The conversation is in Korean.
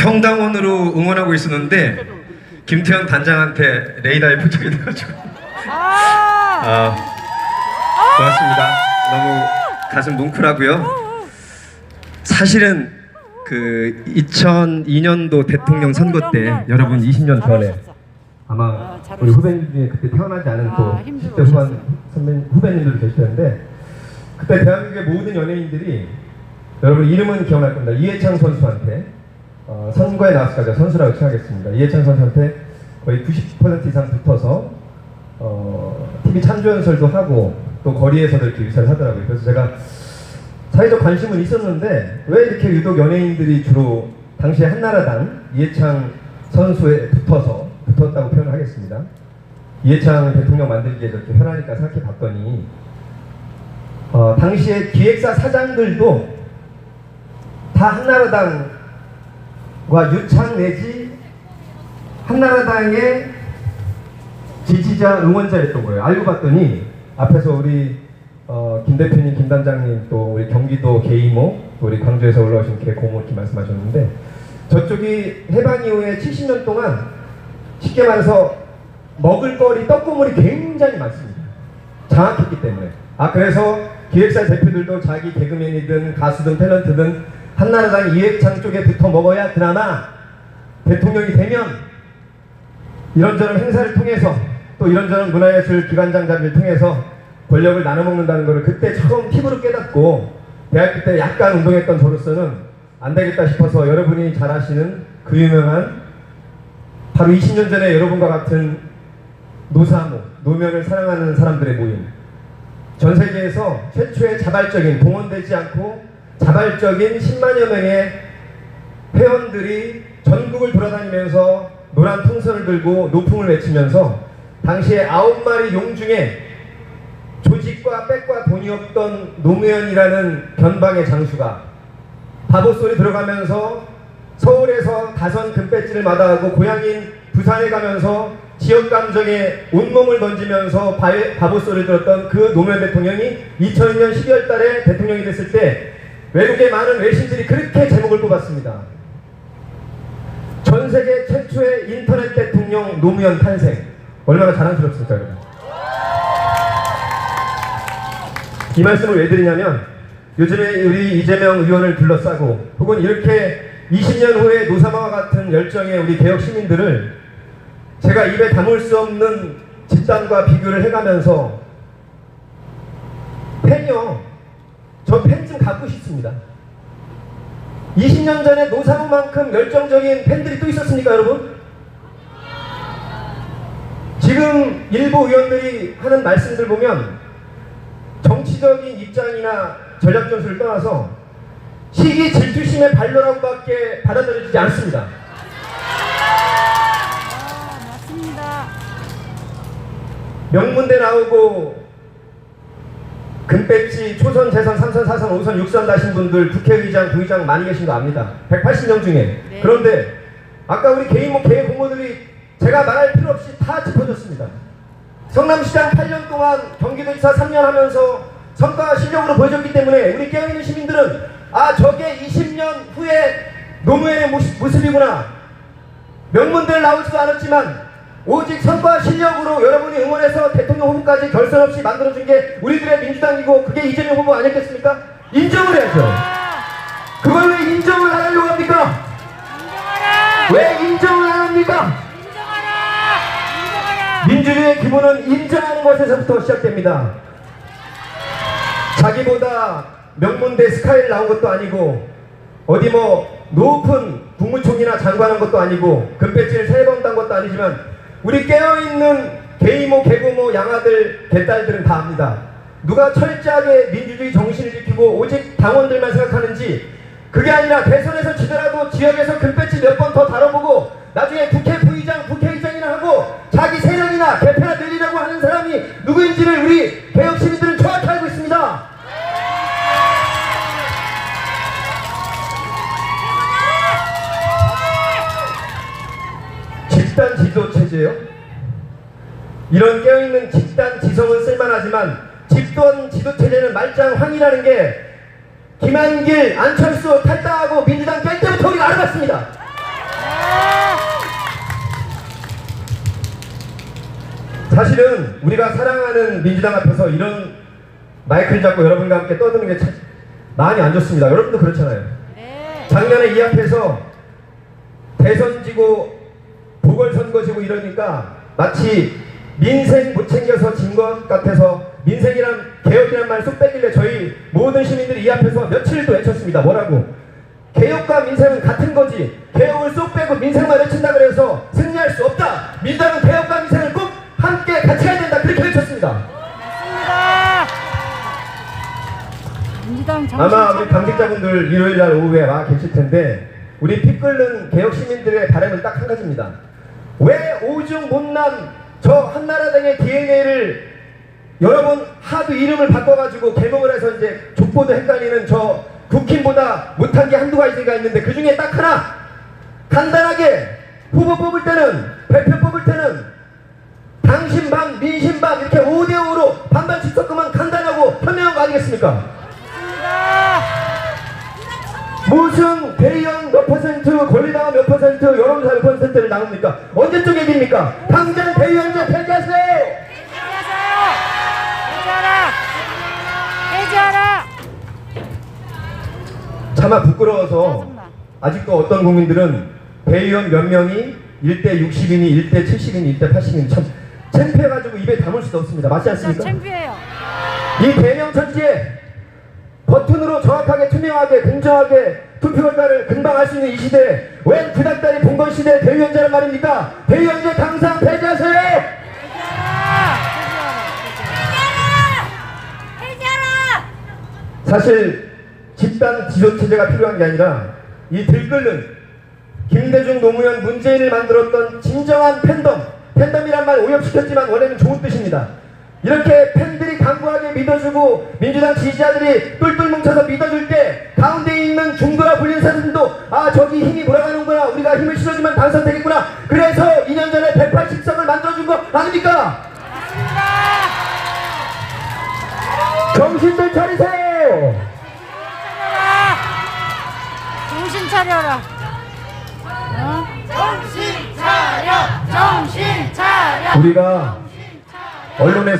평당원으로 응원하고 있었는데 김태현 단장한테 레이더에 포착이 돼가지고 아, 아 고맙습니다. 너무 가슴 뭉클하고요. 사실은 그 2002년도 대통령 선거 때 여러분 20년 전에 아마 아, 잘 우리. 후배님 중에 그때 태어나지 않은 또 아, 힘들어 10대 후반 선배 후배님들도 계실 텐데 그때 대한민국의 모든 연예인들이 여러분 이름은 기억날 겁니다. 이해창 선수한테 어, 선거에 나왔을까 선수라고 칭하겠습니다. 이해창 선수한테 거의 90% 이상 붙어서 어, TV 찬조연설도 하고 또 거리에서도 이렇게 유세를 하더라고요. 그래서 제가 사회적 관심은 있었는데 왜 이렇게 유독 연예인들이 주로 당시에 한나라당 이해창 선수에 붙어서 붙었다고 표현을 하겠습니다. 이해창 대통령 만들기에 저렇게 편하니까 생각해 봤더니 어, 당시에 기획사 사장들도 다 한나라당 과 유창 내지 한나라당의 지지자 응원자였던 거예요. 알고 봤더니 앞에서 우리 어, 김 대표님, 김 단장님 또 우리 경기도 개이모 또 우리 광주에서 올라오신 개고모 이렇게 말씀하셨는데 저쪽이 해방 이후에 70년 동안 쉽게 말해서 먹을거리 떡고물이 굉장히 많습니다. 장악했기 때문에. 아 그래서 기획사 대표들도 자기 개그맨이든 가수든 탤런트든 한나라당 이해창 쪽에 붙어 먹어야 그나마 대통령이 되면 이런저런 행사를 통해서 또 이런저런 문화예술 기관장자를 통해서 권력을 나눠 먹는다는 것을 그때 처음 피부로 깨닫고 대학교 때 약간 운동했던 저로서는 안 되겠다 싶어서 여러분이 잘 아시는 그 유명한 바로 20년 전에 여러분과 같은 노사모, 노면을 사랑하는 사람들의 모임. 전 세계에서 최초의 자발적인 동원되지 않고 자발적인 10만여 명의 회원들이 전국을 돌아다니면서 노란 풍선을 들고 노풍을 외치면서 당시에 아홉 마리 용 중에 조직과 백과 돈이 없던 노무현이라는 변방의 장수가 바보 소리 들어가면서 서울에서 다선 금배지를 마다하고 고향인 부산에 가면서 지역 감정에 온몸을 던지면서 바, 바보 소리 들었던 그 노무현 대통령이 2002년 12월 달에 대통령이 됐을 때 외국의 많은 외신들이 그렇게 제목을 뽑았습니다. 전 세계 최초의 인터넷 대통령 노무현 탄생. 얼마나 자랑스럽습니까, 여러분? 이 말씀을 왜 드리냐면 요즘에 우리 이재명 의원을 둘러싸고 혹은 이렇게 20년 후에 노사마와 같은 열정의 우리 개혁 시민들을 제가 입에 담을 수 없는 집단과 비교를 해가면서 팬이요. 저팬좀 갖고 싶습니다. 20년 전에 노사모만큼 열정적인 팬들이 또 있었습니까, 여러분? 지금 일부 의원들이 하는 말씀들 보면 정치적인 입장이나 전략 전술을 떠나서 시기 질투심의 반론하고밖에 받아들여지지 않습니다. 아, 맞습니다. 명문대 나오고 금배지 초선, 재선, 삼선, 사선, 오선, 육선 다신 분들 국회의장, 부의장 많이 계신 거 압니다. 180명 중에. 네. 그런데 아까 우리 개인 뭐 개인 공무들이 제가 말할 필요 없이 다 짚어줬습니다. 성남시장 8년 동안 경기도지사 3년 하면서 성과 실력으로 보여줬기 때문에 우리 깨어있는 시민들은 아 저게 20년 후에 노무현의 모습, 모습이구나 명문들 나오지도 않았지만 오직 성과 실력으로 여러분이 응원해서 대통령 후보까지 결선 없이 만들어준 게 우리들의 민주당이고 그게 이재명 후보 아니겠습니까? 인정을 해야죠. 아, 그걸 왜 인정을 안 하려고 합니까? 인정하라! 왜 인정을 안 합니까? 민주주의의 기본은 인정하는 것에서부터 시작됩니다. 자기보다 명문대 스카이를 나온 것도 아니고 어디 뭐 높은 국무총리나 장관한 것도 아니고 금배지를 세 번 딴 것도 아니지만 우리 깨어있는 개이모 개고모 양아들 개딸들은 다 압니다. 누가 철저하게 민주주의 정신을 지키고 오직 당원들만 생각하는지 그게 아니라 대선에서 지더라도 지역에서 금배 뜻이에요? 이런 깨어있는 집단 지성은 쓸만하지만 집권 지도체제는 말짱황이라는 게 김한길, 안철수 탈당하고 민주당 깰 때부터 우리가 알아봤습니다. 사실은 우리가 사랑하는 민주당 앞에서 이런 마이크를 잡고 여러분과 함께 떠드는 게 참, 마음이 안 좋습니다. 여러분도 그렇잖아요. 네. 작년에 이 앞에서 대선 지고 보궐선거 지고 이러니까 마치 민생 못 챙겨서 진 것 같아서 민생이란 개혁이란 말 쏙 빼길래 저희 모든 시민들이 이 앞에서 며칠도 외쳤습니다. 뭐라고? 개혁과 민생은 같은 거지. 개혁을 쏙 빼고 민생만 외친다 그래서 승리할 수 없다. 민주당은 개혁과 민생을 꼭 함께 같이 가야 된다. 그렇게 외쳤습니다. 맞습니다. 아마 우리. 당직자분들 일요일 날 오후에 와 계실 텐데 우리 피 끓는 개혁 시민들의 바람은 딱 한 가지입니다. 왜 오중 못남 저 한나라당의 DNA를 여러 번 하도 이름을 바꿔가지고 개명을 해서 이제 족보도 헷갈리는 저 국힘보다 못한 게 한두 가지가 있는데 그 중에 딱 하나 간단하게 후보 뽑을 때는 대표 뽑을 때는 당신 반 민심 반 이렇게 5대5로 반반씩 섞으면 간단하고 현명한 거 아니겠습니까? 대의원 몇 퍼센트, 권리당원 몇 퍼센트, 여론조사 몇 퍼센트를 나눕니까? 언제쯤 얘기입니까? 당장 대의원제 폐지하세요! 해제하세요. 해제하라. 해제하라. 차마 부끄러워서. 아직도 어떤 국민들은 대의원 몇 명이 1대 60이니, 1대 70이니, 1대 80이니 참 창피해가지고 입에 담을 수도 없습니다. 맞지 않습니까? 창피해요. 이 대명천지에 버튼으로 정확하게 투명하게 공정하게 투표 결과를 금방 알 수 있는 이 시대에 웬 구닥다리 봉건 시대 대의원제란 말입니까? 대의원제 당장 폐지하세요! 해제하라. 해제하라. 사실 집단 지도 체제가 필요한 게 아니라 이 들끓는 김대중 노무현 문재인을 만들었던 진정한 팬덤 팬덤이란 말 오염시켰지만 원래는 좋은 뜻입니다 이렇게 팬들이 강구하게 믿어주고 민주당 지지자들이 똘똘 뭉쳐서 믿어줄 때 가운데 있는 중도라 불리는 사람들도 아 저기 힘이 몰아가는구나 우리가 힘을 실어주면 당선되겠구나 그래서 2년 전에 180석을 만들어준 거 아닙니까? 정신들 차리세요. 정신 차려라. 어? 정신 차려. 정신 차려. 우리가 언론에서